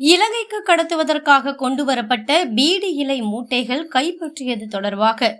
இலங்கைக்கு கடத்துவதற்காக கொண்டுவரப்பட்ட பீடி இலை மூட்டைகள் கைப்பற்றியது தொடர்பாக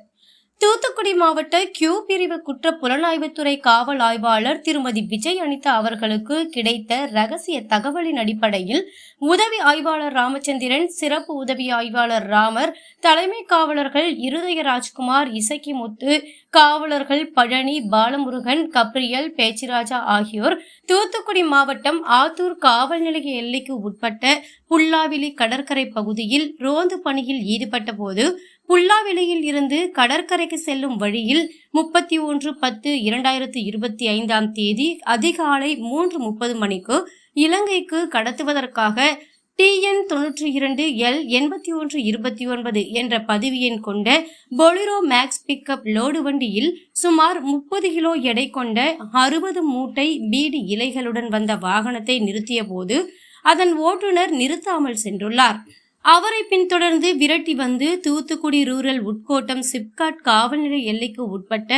தூத்துக்குடி மாவட்ட கியூ பிரிவு குற்ற புலனாய்வுத்துறை காவல் ஆய்வாளர் திருமதி விஜய் அனிதா அவர்களுக்கு கிடைத்த ரகசிய தகவலின் அடிப்படையில் உதவி ஆய்வாளர் ராமச்சந்திரன் சிறப்பு உதவி ஆய்வாளர் ராமர் தலைமை காவலர்கள் இருதய ராஜ்குமார் இசக்கிமுத்து காவலர்கள் பழனி பாலமுருகன் கப்ரியல் பேச்சிராஜா ஆகியோர் தூத்துக்குடி மாவட்டம் ஆத்தூர் காவல் நிலைய எல்லைக்கு உட்பட்ட புல்லாவிலி கடற்கரை பகுதியில் ரோந்து பணியில் ஈடுபட்ட போது புல்லாவெளியில் இருந்து கடற்கரைக்கு செல்லும் வழியில் முப்பத்தி ஒன்று பத்து இரண்டாயிரத்து இருபத்தி ஐந்தாம் தேதி அதிகாலை மூன்று முப்பது மணிக்கு இலங்கைக்கு கடத்துவதற்காக டிஎன் தொன்னூற்றி இரண்டு எல் எண்பத்தி ஒன்று இருபத்தி ஒன்பது என்ற பதிவு எண் கொண்ட பொலிரோ மேக்ஸ் பிக்கப் லோடு வண்டியில் சுமார் முப்பது கிலோ எடை கொண்ட அறுபது மூட்டை பீடி இலைகளுடன் வந்த வாகனத்தை நிறுத்திய போது அதன் ஓட்டுநர் நிறுத்தாமல் சென்றுள்ளார். அவரை பின்தொடர்ந்து விரட்டி வந்து தூத்துக்குடி ரூரல் உட்கோட்டம் சிப்காட் காவல்நிலை எல்லைக்கு உட்பட்ட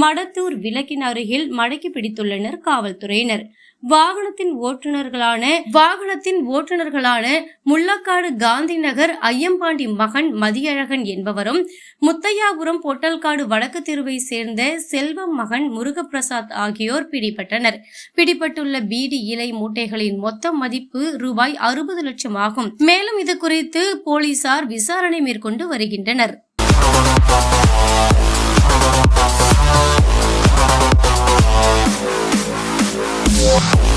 மடத்தூர் விளக்கின் அருகில் மடக்கி பிடித்துள்ளனர் காவல்துறையினர். வாகனத்தின் ஓட்டுநர்களான வாகனத்தின் ஓட்டுநர்களான முள்ளக்காடு காந்தி நகர் ஐயம்பாண்டி மகன் மதியழகன் என்பவரும் முத்தையாபுரம் பொட்டல்காடு வடக்கு தெருவை சேர்ந்த செல்வம் மகன் முருகப்பிரசாத் ஆகியோர் பிடிபட்டனர். பிடிபட்டுள்ள பீடி இலை மூட்டைகளின் மொத்த மதிப்பு ரூபாய் அறுபது லட்சம் ஆகும். மேலும் இது குறித்து போலீசார் விசாரணை மேற்கொண்டு வருகின்றனர். Whoa.